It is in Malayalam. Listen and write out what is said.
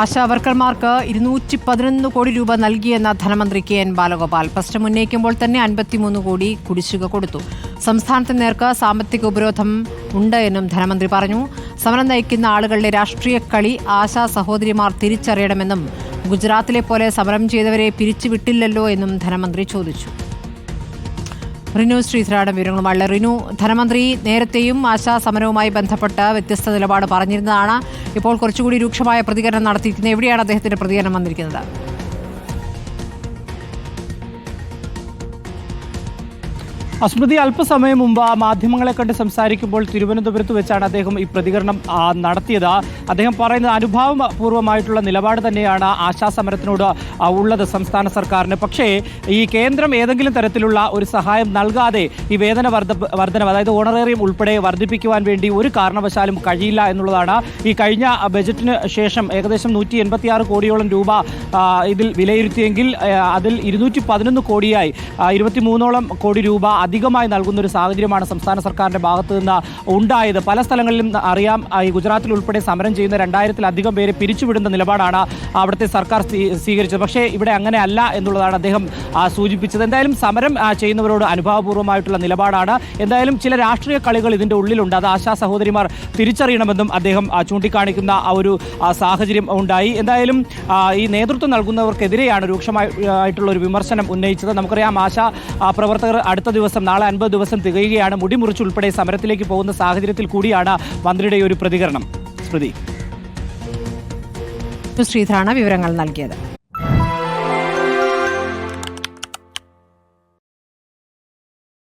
ആശാ വർക്കർമാർക്ക് ഇരുന്നൂറ്റി പതിനൊന്ന് കോടി രൂപ നൽകിയെന്ന ധനമന്ത്രി കെ എൻ ബാലഗോപാൽ. പ്രശ്നം ഉന്നയിക്കുമ്പോൾ തന്നെ അൻപത്തിമൂന്ന് കോടി കുടിശ്ശിക കൊടുത്തു. സംസ്ഥാനത്തിന് നേർക്ക് സാമ്പത്തിക ഉപരോധം ഉണ്ട് എന്നും ധനമന്ത്രി പറഞ്ഞു. സമരം നയിക്കുന്ന ആളുകളുടെ രാഷ്ട്രീയ കളി ആശാ സഹോദരിമാർ തിരിച്ചറിയണമെന്നും ഗുജറാത്തിലെ പോലെ സമരം ചെയ്തവരെ പിരിച്ചുവിട്ടില്ലല്ലോ എന്നും ധനമന്ത്രി ചോദിച്ചു. റിനു ശ്രീധരാടൻ വിവരങ്ങളുമായുള്ള റിനു ധനമന്ത്രി നേരത്തെയും ആശാ സമരവുമായി ബന്ധപ്പെട്ട് വ്യത്യസ്ത നിലപാട് പറഞ്ഞിരുന്നതാണ്. ഇപ്പോൾ കുറച്ചുകൂടി രൂക്ഷമായ പ്രതികരണം നടത്തിയിരിക്കുന്നത് എവിടെയാണ് അദ്ദേഹത്തിന്റെ പ്രതികരണം വന്നിരിക്കുന്നത്? അസ്മൃതി അല്പസമയം മുമ്പ് മാധ്യമങ്ങളെ കണ്ട് സംസാരിക്കുമ്പോൾ തിരുവനന്തപുരത്ത് വെച്ചാണ് അദ്ദേഹം ഈ പ്രതികരണം നടത്തിയത്. അദ്ദേഹം പറയുന്നത് അനുഭാവപൂർവമായിട്ടുള്ള നിലപാട് തന്നെയാണ് ആശാ സമരത്തിനോട് ഉള്ളത് സംസ്ഥാന സർക്കാരിന്. പക്ഷേ ഈ കേന്ദ്രം ഏതെങ്കിലും തരത്തിലുള്ള ഒരു സഹായം നൽകാതെ ഈ വേതന വർദ്ധ അതായത് ഓണറേറിയം ഉൾപ്പെടെ വർദ്ധിപ്പിക്കുവാൻ വേണ്ടി ഒരു കാരണവശാലും കഴിയില്ല എന്നുള്ളതാണ്. ഈ കഴിഞ്ഞ ബജറ്റിന് ശേഷം ഏകദേശം നൂറ്റി എൺപത്തിയാറ് കോടിയോളം രൂപ ഇതിൽ വിലയിരുത്തിയെങ്കിൽ അതിൽ ഇരുന്നൂറ്റി പതിനൊന്ന് കോടിയായി ഇരുപത്തി ഇരുപത്തിമൂന്നോളം കോടി രൂപ അധികമായി നൽകുന്ന ഒരു സാഹചര്യമാണ് സംസ്ഥാന സർക്കാരിന്റെ ഭാഗത്ത് നിന്ന് ഉണ്ടായത്. പല സ്ഥലങ്ങളിലും അറിയാം ഈ ഗുജറാത്തിൽ ഉൾപ്പെടെ സമരം ചെയ്യുന്ന രണ്ടായിരത്തിലധികം പേരെ പിരിച്ചുവിടുന്ന നിലപാടാണ് അവിടുത്തെ സർക്കാർ സ്വീ- സ്വീകരിച്ചത്. പക്ഷേ ഇവിടെ അങ്ങനെ അല്ല എന്നുള്ളതാണ് അദ്ദേഹം സൂചിപ്പിച്ചത്. എന്തായാലും സമരം ചെയ്യുന്നവരോട് അനുഭാവപൂർവമായിട്ടുള്ള നിലപാടാണ്. എന്തായാലും ചില രാഷ്ട്രീയ കളികൾ ഇതിന്റെ ഉള്ളിലുണ്ട്. അത് ആശാ സഹോദരിമാർ തിരിച്ചറിയണമെന്നും അദ്ദേഹം ചൂണ്ടിക്കാണിക്കുന്ന ആ ഒരു സാഹചര്യം ഉണ്ടായി. എന്തായാലും ഈ നേതൃത്വം നൽകുന്നവർക്കെതിരെയാണ് രൂക്ഷമായിട്ടുള്ള ഒരു വിമർശനം ഉന്നയിച്ചത്. നമുക്കറിയാം ആശാ പ്രവർത്തകർ അടുത്ത ദിവസം നാളെ അൻപത് ദിവസം തികയുകയാണ്. മുടിമുറിച്ചുൾപ്പെടെ സമരത്തിലേക്ക് പോകുന്ന സാഹചര്യത്തിൽ കൂടിയാണ് മന്ത്രിയുടെ ഒരു പ്രതികരണം. സ്മൃതി. ശ്രീധരാണ് വിവരങ്ങൾ നൽകിയത്.